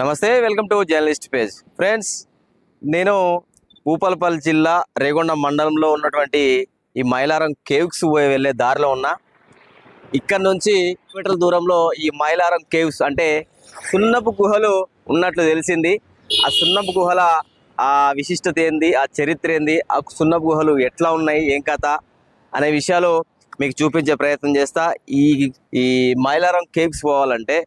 నమస్తే welcome to journalist page. Friends నేను భూపాలపల్లి జిల్లా రేగొండ మండలంలో ఉన్నటువంటి ఈ మైలారం కేవ్స్ పోయి వెళ్ళే దారిలో ఉన్నా. ఇక్కడ నుంచి కిలోమీటర్ల దూరంలో ఈ మైలారం కేవ్స్ అంటే సున్నపు గుహలు ఉన్నట్లు తెలిసింది. ఆ సున్నపు గుహల ఆ విశిష్టత ఏంది ఆ చరిత్ర ఏంది ఆ సున్నపు గుహలు ఎట్లా ఉన్నాయి ఏం కథ అనే విషయాలు మీకు చూపించే ప్రయత్నం చేస్తా. ఈ ఈ మైలారం కేవ్స్ పోవాలంటే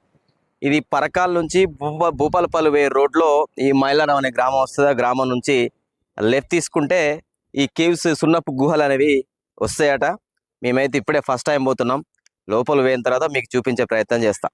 ఇది పరకాల నుంచి భూప భూపాలపల్లి వే రోడ్లో ఈ మైలారం అనే గ్రామం వస్తుంది? ఆ గ్రామం నుంచి లెఫ్ట్ తీసుకుంటే ఈ కేవ్స్ సున్నపు గుహలు అనేవి వస్తాయట. మేమైతే ఇప్పుడే ఫస్ట్ టైం పోతున్నాం. లోపల పోయిన తర్వాత మీకు చూపించే ప్రయత్నం చేస్తాం.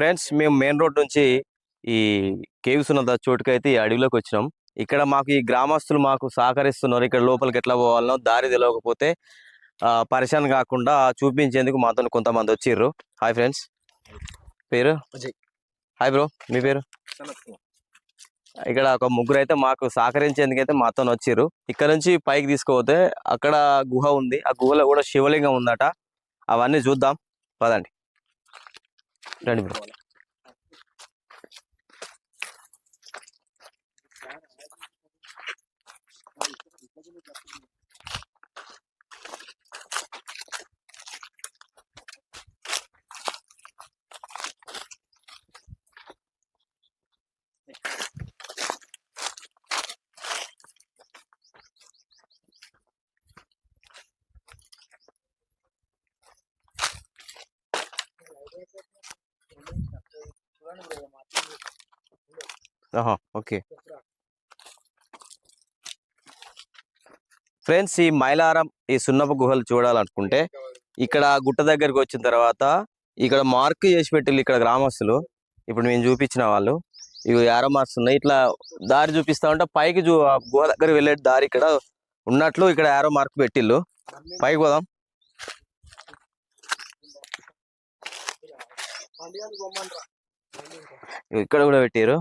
ఫ్రెండ్స్ మేము మెయిన్ రోడ్ నుంచి ఈ కేవ్స్ ఉన్న చోటుకైతే ఈ అడవిలోకి వచ్చినాం. ఇక్కడ మాకు ఈ గ్రామస్తులు మాకు సహకరిస్తున్నారు. ఇక్కడ లోపలికి ఎట్లా పోవాలనో దారి తెలియకపోతే పరిశాన్ కాకుండా చూపించేందుకు మాతో కొంతమంది వచ్చిర్రు. Hi friends. పేరు. Hi bro. మీ పేరు? ఇక్కడ ఒక ముగ్గురు అయితే మాకు సహకరించేందుకైతే మాతో వచ్చిర్రు. ఇక్కడ నుంచి పైకి తీసుకుపోతే అక్కడ గుహ ఉంది. ఆ గుహలో కూడా శివలింగం ఉందట. అవన్నీ చూద్దాం. పదండి. రండి బ్రో ఆహా ఓకే ఫ్రెండ్స్ ఈ మైలారం ఈ సున్నపు గుహలు చూడాలనుకుంటే ఇక్కడ గుట్ట దగ్గరికి వచ్చిన తర్వాత ఇక్కడ మార్క్ చేసి పెట్టిల్లు ఇక్కడ గ్రామస్తులు. ఇప్పుడు మేము చూపించిన వాళ్ళు. ఇవి యారో మార్క్స్ ఉన్నాయి. ఇట్లా దారి చూపిస్తా ఉంటే పైకి చూ గుహ దగ్గర వెళ్ళే దారి ఇక్కడ ఉన్నట్లు ఇక్కడ యారో మార్క్ పెట్టిల్లు. పైకి పోదాం. ఇక్కడ కూడా పెట్టారు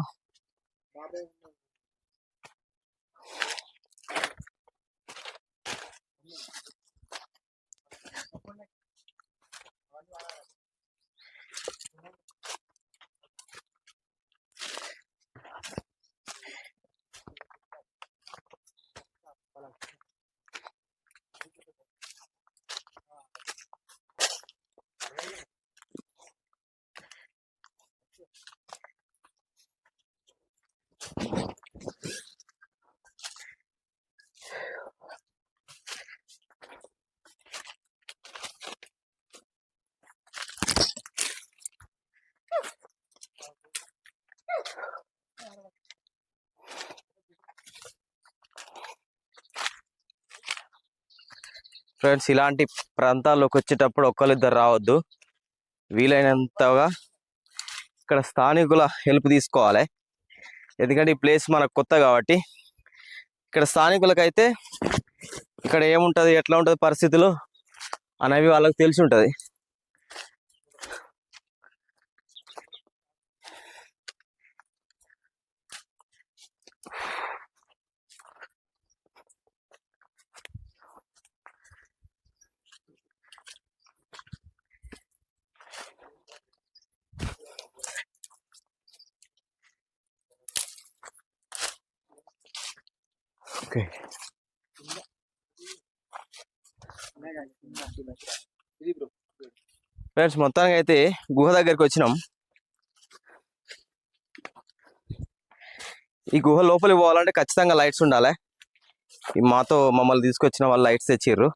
ఫ్రెండ్స్ ఇలాంటి ప్రాంతాల్లోకి వచ్చేటప్పుడు ఒక్కరిద్దరు రావద్దు. వీలైనంతగా ఇక్కడ స్థానికుల హెల్ప్ తీసుకోవాలి. ఎందుకంటే ఈ ప్లేస్ మనకు కొత్త కాబట్టి. ఇక్కడ స్థానికులకైతే ఇక్కడ ఏముంటుంది ఎట్లా ఉంటుంది పరిస్థితులు అనేవి వాళ్ళకి తెలిసి ఉంటుంది. ఓకే ఫ్రెండ్స్ మొత్తానికి అయితే గుహ దగ్గరికి వచ్చినాం. ఈ గుహ లోపలికి పోవాలంటే ఖచ్చితంగా లైట్స్ ఉండాలి. ఈ మాతో మమ్మల్ని తీసుకొచ్చిన వాళ్ళు లైట్స్ తెచ్చిర్రు.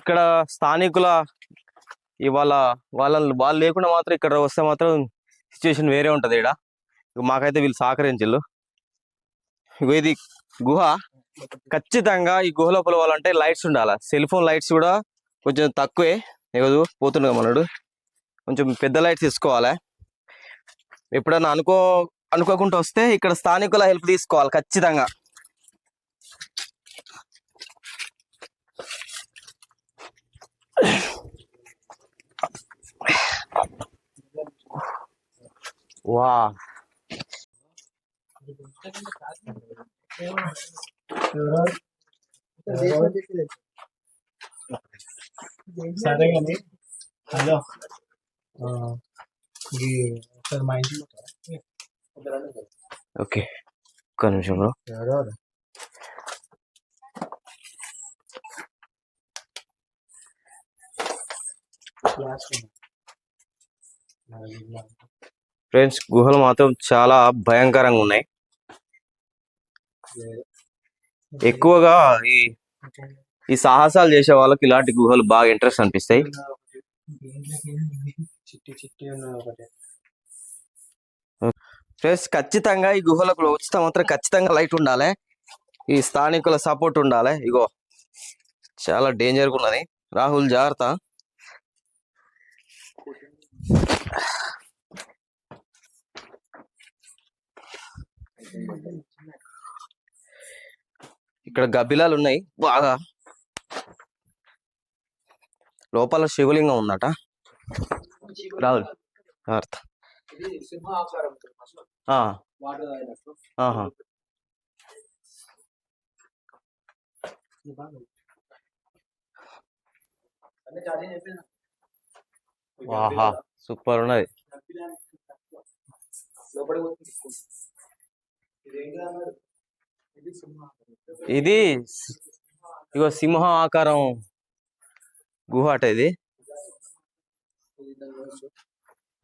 ఇక్కడ స్థానికుల ఇవాళ వాళ్ళ వాళ్ళు లేకుండా మాత్రం ఇక్కడ వస్తే మాత్రం సిచ్యువేషన్ వేరే ఉంటుంది ఇక్కడ. ఇక మాకైతే వీళ్ళు సహకరించు ఇగో ఇది గుహ? ఖచ్చితంగా ఈ గుహ లోపల పోవాలంటే లైట్స్ ఉండాలి. సెల్ ఫోన్ లైట్స్ కూడా కొంచెం తక్కువే. ఇవ్వదు పోతుండగా మనడు కొంచెం పెద్ద లైట్స్ తీసుకోవాలి. ఎప్పుడన్నా అనుకో అనుకోకుండా వస్తే ఇక్కడ స్థానికుల హెల్ప్ తీసుకోవాలి ఖచ్చితంగా. వా సరే కానీ హలో ఆ, ఇది ఒకసారి మా ఇంటికి వస్తారా? ఓకే ఒక్క నిమిషం బ్రో ఎవరెవరు? Classroom. నాది ఇలా. ఫ్రెండ్స్ గుహలు మాత్రం చాలా భయంకరంగా ఉన్నాయి వేరే. ఎక్కువగా ఈ ఈ సాహసాలు చేసే వాళ్ళకి ఇలాంటి గుహలు బాగా ఇంట్రెస్ట్ అనిపిస్తాయి. ఫ్రెండ్స్ ఖచ్చితంగా ఈ గుహలకు వచ్చితే మాత్రం ఖచ్చితంగా లైట్ ఉండాలి. ఈ స్థానికుల సపోర్ట్ ఉండాలి. ఇగో చాలా డేంజర్గా ఉన్నది. రాహుల్ జాగ్రత్త. ఇక్కడ గబ్బిలాలు ఉన్నాయి. బాగా లోపల శివలింగం ఉందట. రాహుల్ ఆ, ఆహా. ఆహా సూపర్ ఉన్నది. లోపలికి ఇది ఇగో సింహ ఆకారం గుహ అట ఇది.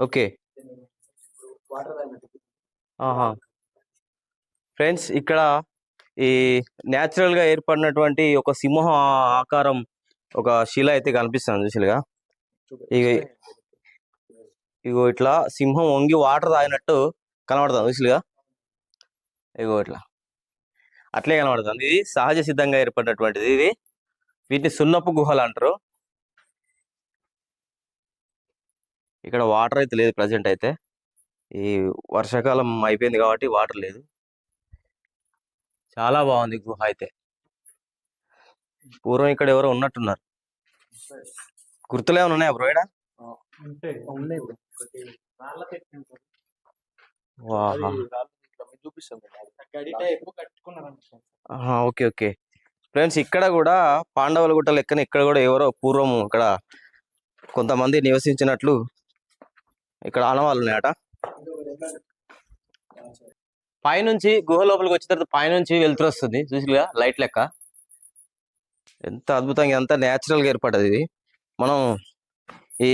ఓకే. ఆహా. ఫ్రెండ్స్ ఇక్కడ ఈ గా ఏర్పడినటువంటి ఒక సింహ ఆకారం ఒక శిల అయితే కనిపిస్తుంది చూసిగా ఇగ- ఇగో ఇట్లా సింహం వంగి వాటర్ తాగినట్టు కనబడుతుంది చూసిగా ఇగో ఇట్లా. అట్లే కనబడుతుంది. ఇది సహజ సిద్ధంగా ఏర్పడినటువంటిది. ఇది వీటిని సున్నపు గుహలు అంటారు. ఇక్కడ వాటర్ అయితే లేదు ప్రజెంట్ అయితే. ఈ వర్షాకాలం అయిపోయింది కాబట్టి వాటర్ లేదు. చాలా బాగుంది గుహ అయితే. పూర్వం ఇక్కడ ఎవరో ఉన్నట్టున్నారు. గుర్తులు ఏమైనా ఉన్నాయా బ్రో ఇక్కడ. వాహా. చూపిస్తాం ఓకే ఓకే. ఫ్రెండ్స్ ఇక్కడ కూడా పాండవుల గుట్ట లెక్కన ఇక్కడ కూడా ఎవరో పూర్వం ఇక్కడ కొంతమంది నివసించినట్లు ఇక్కడ ఆనవాళ్ళు ఉన్నాయట. పైనుంచి గుహ లోపలికి వచ్చిన తర్వాత పైనుంచి వెళ్తురు వస్తుంది. చూసిగా లైట్ లెక్క. ఎంత అద్భుతంగా ఎంత natural గా ఏర్పడ్డది ఇది. మనం ఈ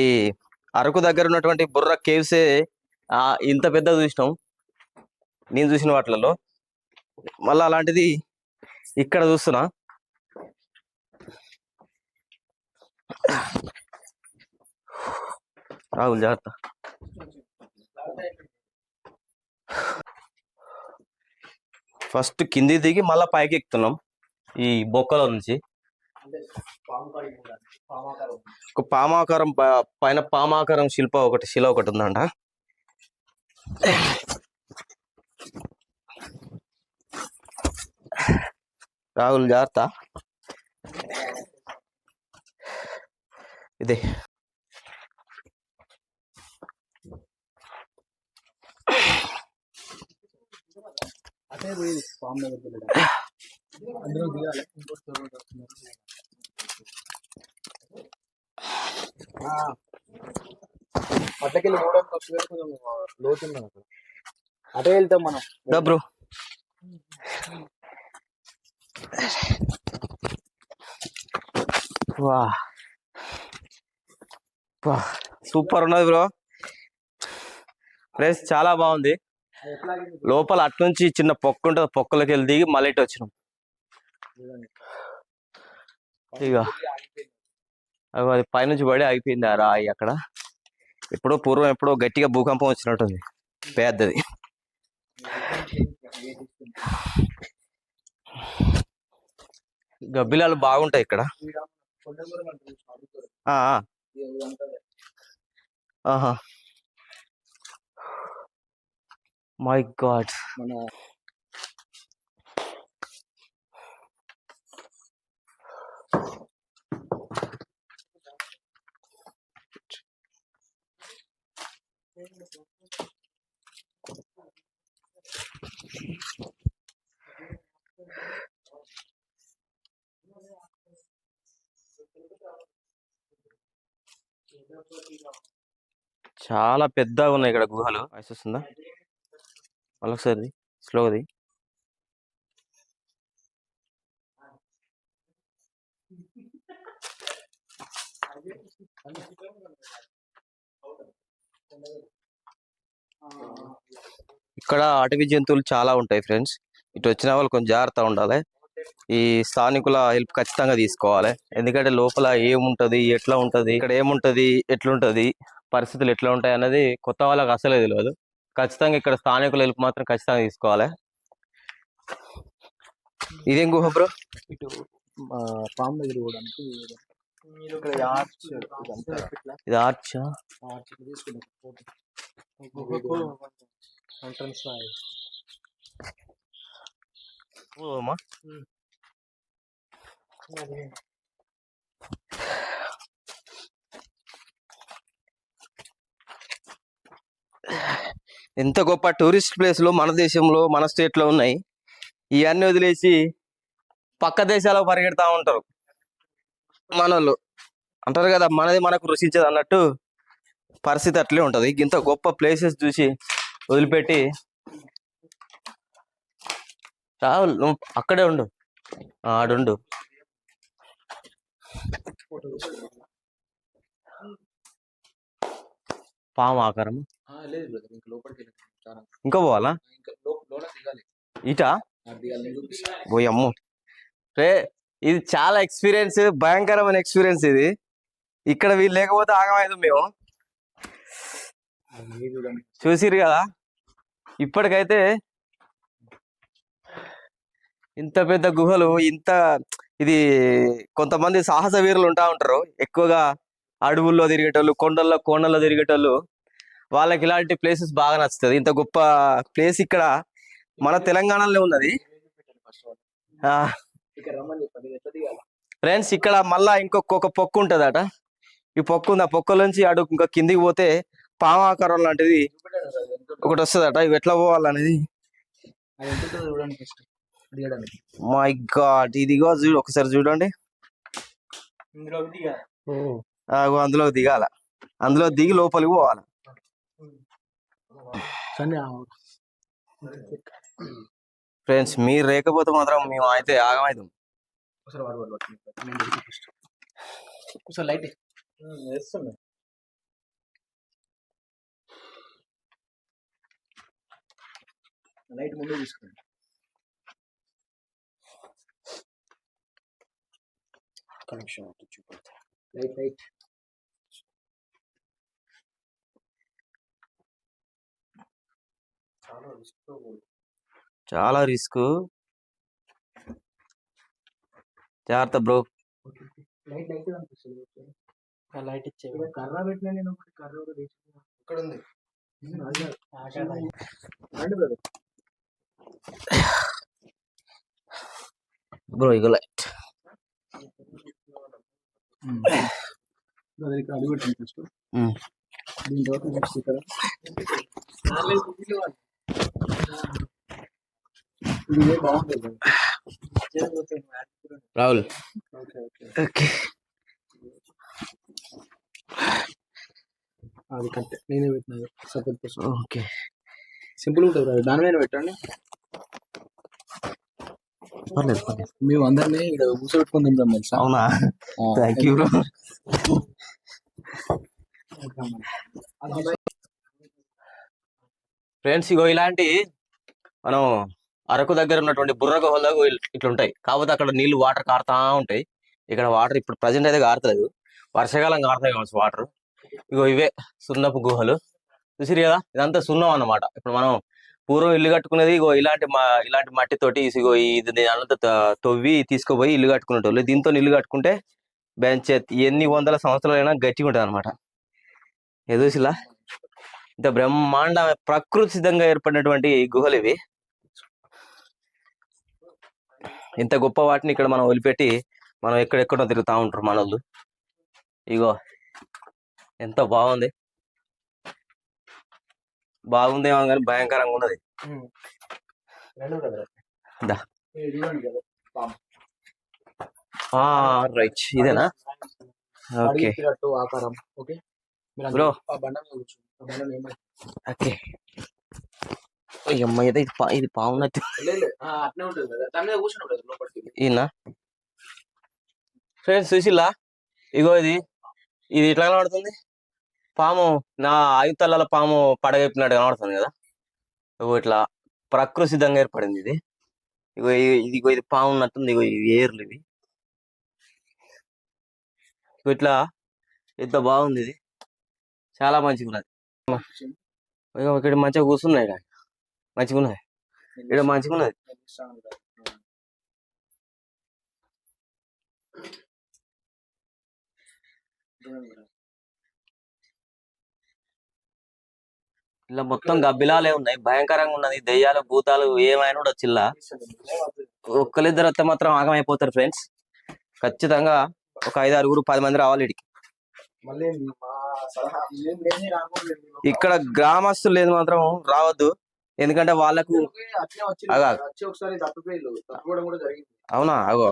అరకు దగ్గర ఉన్నటువంటి బుర్ర కేవ్సే ఇంత పెద్ద చూసినాం. నేను చూసిన వాటిలలో మళ్ళీ అలాంటిది ఇక్కడ చూస్తున్నా. రాహుల్ జాగ్రత్త. ఫస్ట్ కింది దిగి మళ్ళీ పైకి ఎక్కుతున్నాం. ఈ బొక్కలో నుంచి. ఒక పామాకారం పైన పామాకారం శిల్ప ఒకటి శిల ఒకటి ఉందంట. రాహుల్ జాగ్రత్త ఇది అదే ఆ. అట్లకెళ్ళి కొంచెం అటే వెళ్తాం మనం దా బ్రో వా సూపర్ ఉన్నది బ్రో. ప్లేస్ చాలా బాగుంది. లోపల అట్నుంచి చిన్న పొక్క ఉంటుంది పొక్కలోకి వెళ్ళి దిగి మళ్ళీ ఇటు వచ్చినాం. ఇక అది పైనుంచి పడి ఆగిపోయింది ఆ రాయి అక్కడ. ఎప్పుడో పూర్వం ఎప్పుడో గట్టిగా భూకంపం వచ్చినట్టుంది. పెద్దది. గబ్బిలాలు బాగుంటాయి ఇక్కడ. ఆహా. మై గాడ్ మన చాలా పెద్దగా ఉన్నాయి ఇక్కడ గుహలు. వాయిస్ వస్తుందా? మళ్ళొకసారి స్లోది ఇక్కడ అటవీ జంతువులు చాలా ఉంటాయి ఫ్రెండ్స్. ఇటు వచ్చిన వాళ్ళు కొంచెం జాగ్రత్త ఉండాలి. ఈ స్థానికుల హెల్ప్ ఖచ్చితంగా తీసుకోవాలి. ఎందుకంటే లోపల ఏముంటది ఎట్లా ఉంటది ఇక్కడ ఏముంటది ఎట్లుంటది పరిస్థితులు ఎట్లా ఉంటాయి అనేది కొత్త వాళ్ళకి అసలే తెలియదు ఖచ్చితంగా ఇక్కడ స్థానికుల హెల్ప్ మాత్రం ఖచ్చితంగా తీసుకోవాలి. ఇదేం గుహ బ్రో? ఇటు పాము ఇది ఆర్చ్ ఎంట్రన్స్ ఎంత గొప్ప టూరిస్ట్ ప్లేస్లు మన దేశంలో మన స్టేట్లో ఉన్నాయి. ఇవన్నీ వదిలేసి పక్క దేశాలకు పరిగెడతా ఉంటారు. మనోళ్ళు. అంటారు కదా మనది మనకు రుచించదు అన్నట్టు పరిస్థితి అట్లే ఉంటది. ఇంత గొప్ప ప్లేసెస్ చూసి వదిలిపెట్టి రావు నువ్వు అక్కడే ఉండు. ఆడుండు. ఫోటో పాము ఆకారం లేదు బ్రదర్ ఇంకా లోపలికి వెళ్ళి చాలా ఇంకా పోవాలా? ఇంకా లో- లోన దిగాలి. ఇటా? అమ్ము. రే ఇది చాలా ఎక్స్పీరియన్స్ భయంకరమైన ఎక్స్పీరియన్స్ ఇది. ఇక్కడ వీళ్ళు లేకపోతే ఆగమైదు మేము. చూసిరు కదా? ఇప్పటికైతే ఇంత పెద్ద గుహలు ఇంత ఇది కొంతమంది సాహస వీరులు ఉంటా ఉంటారు. ఎక్కువగా అడవుల్లో తిరిగేటోళ్ళు కొండల్లో కోణల్లో తిరిగేటోళ్ళు వాళ్ళకి ఇలాంటి ప్లేసెస్ బాగా నచ్చుతుంది. ఇంత గొప్ప ప్లేస్ ఇక్కడ మన తెలంగాణలో ఉన్నది. ఆ, ఇక్కడ ఫ్రెండ్స్ ఇక్కడ మళ్ళా ఇంకొక పొక్కు ఉంటదట. ఈ పొక్కు ఉంది? ఆ పొక్క నుంచి అడుగు ఇంకా కిందికి పోతే పామాకారం లాంటిది ఒకటి వస్తుందట. ఇవి ఎట్లా పోవాలనేది? మై గాడ్ ఇదిగో చూడు ఒకసారి చూడండి. ఇందులో దిగాలి ఆగో అందులో దిగాల. అందులో దిగి లోపలికి పోవాలి. ఫ్రెండ్స్ మీరు లేకపోతే మాత్రం మేము అయితే ఆగమైతాం. వేస్తున్నా. లైట్ ముందు తీసుకోండి. కనెక్షన్ చూపెడతా లైట్ లైట్ చాలా రిస్క్ చాలా రిస్క్ జాగ్రత్త బ్రో. లైట్ లైట్ ఇచ్చే కర్ర పెట్టినా నేను ఒకటి కర్ర ఒకటి. ఇక్కడ ఉంది. బ్రో ఇగో లైట్ brother, ఇక్కడ అడుగు పెట్టండి ఫస్ట్ ఉమ్. దీని తర్వాత నెక్స్ట్ ఇక్కడ ఇది బాగుంటుంది రాహుల్. ఓకే అది కరెక్ట్. నేనే పెట్టినది సపోర్ట్ కోసం ఓకే. సింపుల్ ఉంటుంది. దాని మీద పెట్టండి. పర్లేదు పర్లేదు. మేము అందరినీ ఇక్కడ కూర్చోబెట్టుకుని తింటాం అవునా? థ్యాంక్ యూ బ్రో ఫ్రెండ్స్ ఇగో ఇలాంటి మనం అరకు దగ్గర ఉన్నటువంటి బుర్ర గుహల్లో ఇట్లా ఉంటాయి కాకపోతే అక్కడ నీళ్ళు వాటర్ కారుతా ఉంటాయి. ఇక్కడ వాటర్ ఇప్పుడు ప్రజెంట్ అయితే కారతలేదు. వర్షాకాలం కారుతాయి కావచ్చు వాటర్. ఇగో ఇవే సున్నపు గుహలు. చూసిరు కదా? ఇదంతా సున్నం అన్నమాట. ఇప్పుడు మనం పూర్వం ఇల్లు కట్టుకునేది ఇగో ఇలాంటి మా ఇలాంటి మట్టితోటి ఇగో ఇది అంతా తవ్వి తీసుకుపోయి ఇల్లు కట్టుకునేటోళ్ళు. దీంతో ఇల్లు కట్టుకుంటే బెంచ్ ఎన్ని వందల సంవత్సరాలైనా గట్టిగా ఉంటుంది అనమాట ఎదుసిలా ఇంత బ్రహ్మాండ ప్రకృతి సిద్ధంగా ఏర్పడినటువంటి గుహలు ఇవి. ఇంత గొప్ప వాటిని ఇక్కడ మనం వదిలిపెట్టి మనం ఎక్కడెక్కడో తిరుగుతా ఉంటారు మనోళ్ళు ఇగో ఎంత బాగుంది. బాగుందేమో కానీ భయంకరంగా ఉన్నది. రైట్. ఇదేనా? ఓకే. ఆకారం ఓకే? అయ్యమ్మ ఇది పా- ఇది లోపలికి ఈయన? ఫ్రెండ్స్ సుశీల? ఇగో ఇది. ఇది ఇట్లా కనబడుతుంది? పాము నా ఆయుత్తల పాము పడగెప్పినట్టు కనబడుతుంది కదా. ఇగో ఇట్లా ప్రకృతి సిద్ధంగా ఏర్పడింది ఇది. ఇగో ఇదిగో ఇది పాము ఉన్నట్టుంది. ఇగో ఇవి ఏర్లు ఇవి. ఇగో ఇట్లా ఎంత బాగుంది ఇది. చాలా మంచిగా ఉన్నది. ఇగో ఇక్కడ మంచిగా కూర్చున్నాయి ఈడ. మంచిగా ఉన్నది. ఇక్కడ మంచిగా ఉన్నది నేను ఇస్తాను brother. చూడండి brother. ఇలా మొత్తం గబ్బిలాలే ఉన్నాయి. భయంకరంగా ఉన్నది. దెయ్యాలు భూతాలు ఏమైనా కూడా చిల్లా. ఒక్కరిద్దరు వస్తే మాత్రం ఆగమైపోతారు ఫ్రెండ్స్ ఖచ్చితంగా ఒక ఐదు ఆరుగురు పది మంది రావాలి ఇడికి ఇక్కడ గ్రామస్తులు లేదు మాత్రం రావద్దు. ఎందుకంటే వాళ్ళకు అవునా? అగో.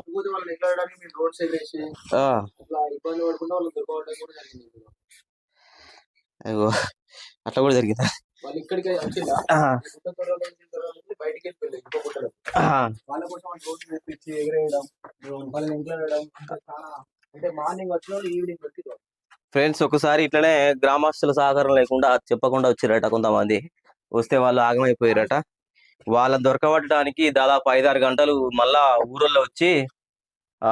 అట్లా కూడా జరిగింది? వాళ్ళు ఇక్కడికి వచ్చిందా ఆ, గుట్ట త్వరలో వచ్చిన తర్వాత బయటికి వెళ్ళిపోయారు ఇంకో గుట్టలో ఆ, వాళ్ళ కోసం వాళ్ళు రోడ్డు తెప్పించి ఎగరేయడం వాళ్ళని ఇంట్లో వేయడం ఇంకా చాలా అంటే మార్నింగ్ వచ్చిన వాళ్ళు ఈవినింగ్ పెట్టి ఫ్రెండ్స్ ఒకసారి ఇట్లనే గ్రామస్తుల సహకారం లేకుండా చెప్పకుండా వచ్చిరట కొంతమంది. వస్తే వాళ్ళు ఆగమైపోయారట వాళ్ళని దొరకబట్టడానికి దాదాపు ఐదారు గంటలు మళ్ళా ఊరోళ్ళు వచ్చి ఆ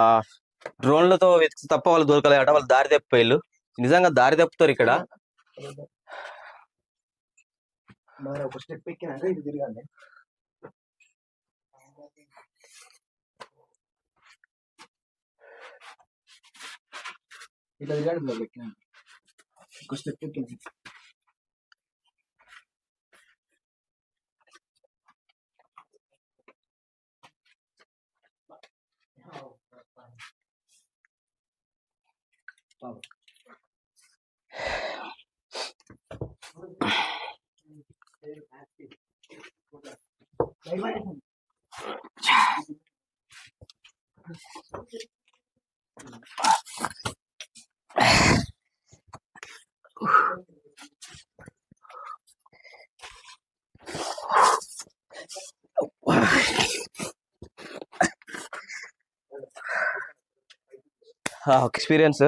డ్రోన్లతో వెతికి తప్ప వాళ్ళు దొరకలేదట వాళ్ళు దారి తప్పిపోయారు నిజంగా దారి తప్పుతారు ఇక్కడ. మరి ఒక స్టెప్ ఎక్కినాక ఇది తిరగండి ఇట్లా తిరగండి బ్రో ఎక్కినాక ఒక స్టెప్ ఎక్కినాక ఎక్స్పీరియన్స్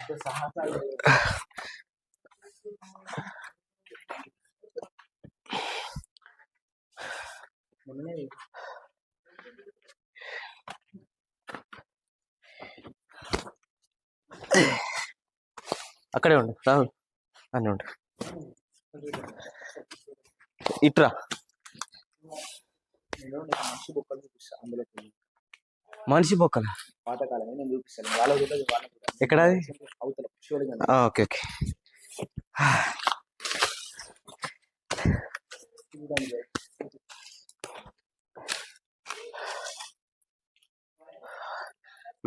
ఇంకా సాహసాలు మొన్ననే అక్కడే ఉండు రాహుల్. అని ఉండు. ఇట్రా. మనిషి బొక్కలు? చూపిస్తాను ఓకే ఓకే బొక్కల పాతకాలమే నేను చూపిస్తాను వాళ్ళ కూడా వాళ్ళ కూడా ఎక్కడ అది? అవతల శివలింగం ఓకే ఓకే చూడండి.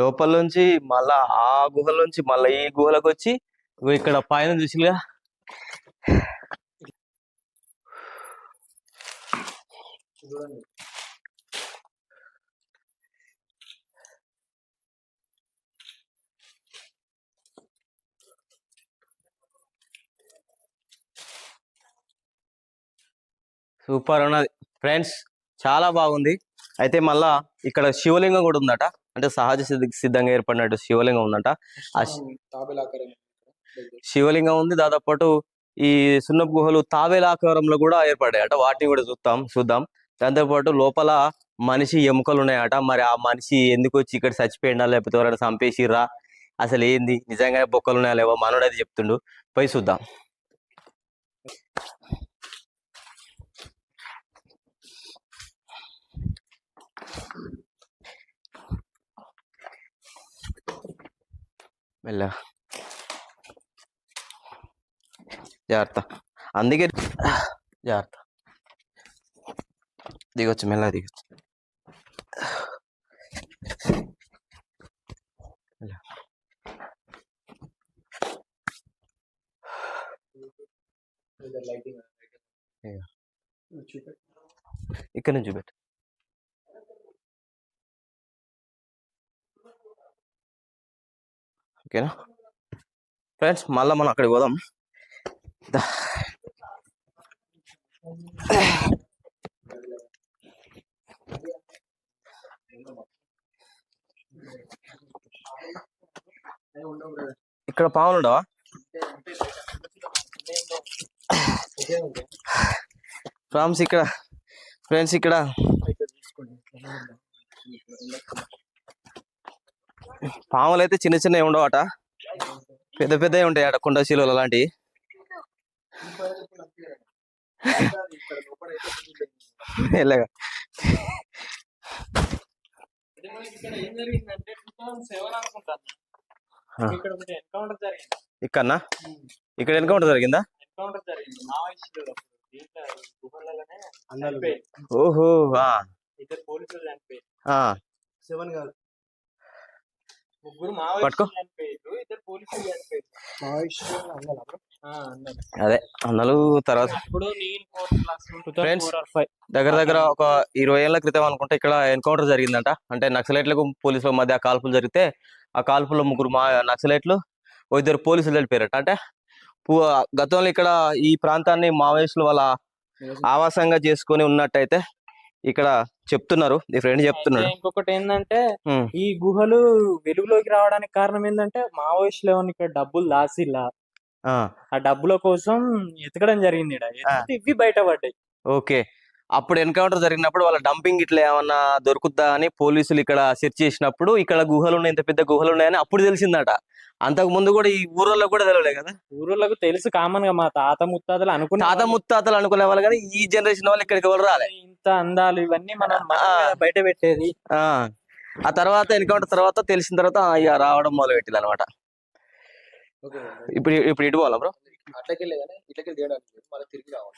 లోపల నుంచి మళ్ళా ఆ గుహల నుంచి మళ్ళా ఈ గుహలకు వచ్చి ఇక్కడ పైన చూసిగా సూపర్ ఉన్నది. ఫ్రెండ్స్ చాలా బాగుంది. అయితే మళ్ళా ఇక్కడ శివలింగం కూడా ఉందట. అంటే సహజ సిద్ధ- సిద్ధంగా ఏర్పడినట్టు శివలింగం ఉందట. శివలింగం ఉంది. దాదాపు ఈ సున్నపు గుహలు తావేలాకారంలో కూడా ఏర్పడ్డాయట వాటిని కూడా చూద్దాం చూద్దాం. దాంతోపాటు లోపల మనిషి ఎముకలు ఉన్నాయట. మరి ఆ మనిషి ఎందుకు వచ్చి ఇక్కడ చచ్చిపోయిందా లేకపోతే ఎవరైనా చంపేసిర్రా? అసలు ఏంది? నిజంగానే బొక్కలు ఉన్నాయా లేవో? మనోడు అది చెప్తుండు. పోయి చూద్దాం. మెల్ల జాగ్రత్త. అందుకే జాగ్రత్త. దిగొచ్చు మెల్ల దిగొచ్చు. ఇక్కడ నుంచి చూపెట్టు. ఓకేనా? ఫ్రెండ్స్ మళ్ళీ మనం అక్కడికి పోదాం. ఇక్కడ పావులు ఉండవా? ఫ్రామ్స్ ఇక్కడ ఫ్రెండ్స్ ఇక్కడ ఇక్కడ తీసుకోండి. పాములు అయితే చిన్న చిన్నవి ఉండవట. పెద్ద పెద్దవి ఉంటాయి అట కుండ శీలలు అలాంటివి. ఇక్కడ. ఎలాగా ఇక్కడనా? ఇక్కడ ఎన్కౌంటర్ జరిగింది? ఓహో సెవెన్ కాదు ముగ్గురు పట్టుకో. మావోయిస్టులు చనిపోయారు ఇద్దరు పోలీసులు చనిపోయారు మావోయిస్టులు అన్నాలు అప్పుడు. ఆ, అన్నారు. అదే అన్నలు తర్వాత అప్పుడు నేను fourth class two thousand Friends, four or five దగ్గర దగ్గర ఒక ఇరవై ఏళ్ళ క్రితం అనుకుంటే ఇక్కడ ఎన్కౌంటర్ జరిగిందంట. అంటే నక్సలైట్లకు పోలీసుల మధ్య కాల్పులు జరిగితే ఆ కాల్పుల్లో ముగ్గురు మా నక్సలైట్లు ఓ ఇద్దరు పోలీసులు చనిపోయారట. అంటే పు- గతంలో ఇక్కడ ఈ ప్రాంతాన్ని మావోయిస్టులు వాళ్ళ ఆవాసంగా చేసుకొని ఉన్నట్టయితే ఇక్కడ చెప్తున్నారు. ఈ ఫ్రెండ్ చెప్తున్నాడు ఇంకొకటి ఏంటంటే. ఈ గుహలు వెలుగులోకి రావడానికి కారణం ఏంటంటే మావోయిస్టులు ఏమన్నా ఇక్కడ డబ్బులు దాసిల్లా ఆ, ఆ డబ్బుల కోసం ఎతకడం జరిగింది ఇవి బయటపడ్డాయి. ఓకే. అప్పుడు ఎన్కౌంటర్ జరిగినప్పుడు వాళ్ళ డంపింగ్ ఇట్లా ఏమన్నా దొరుకుద్దా అని పోలీసులు ఇక్కడ సెర్చ్ చేసినప్పుడు ఇక్కడ గుహలు ఉన్నాయి ఇంత పెద్ద గుహలు ఉన్నాయని అప్పుడు తెలిసిందట. అంతకు ముందు కూడా ఈ ఊర్లలో కూడా తెలియలే కదా? ఊరోళ్ళకు తెలుసు కామన్గా మా తాత ముత్తాతలు అనుకునే తాత ముత్తాతలు అనుకునే వాళ్ళు కానీ ఈ జనరేషన్ వాళ్ళు ఇక్కడికి ఎవరు రాలే. ఇంత అందాలు ఇవన్నీ మనం బయట పెట్టేది. ఆ. ఆ తర్వాత ఎన్కౌంటర్ తర్వాత తెలిసిన తర్వాత ఇక రావడం మొదలు పెట్టింది అనమాట ఇప్పుడు ఇప్పుడు ఇటు పోవాలా బ్రో? అట్లకెళ్ళే ఇట్లకెళ్ళి తిరిగి రావాలి.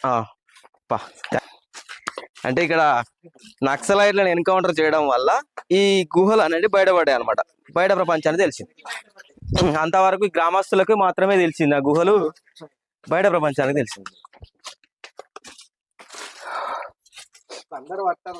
అంటే ఇక్కడ నక్సలైట్లను ఎన్కౌంటర్ చేయడం వల్ల ఈ గుహలు అనేది బయటపడ్డాయి అనమాట బయట ప్రపంచానికి తెలిసింది. అంతవరకు ఈ గ్రామస్తులకు మాత్రమే తెలిసింది ఆ గుహలు బయట ప్రపంచానికి తెలిసింది. అందరూ పట్టారు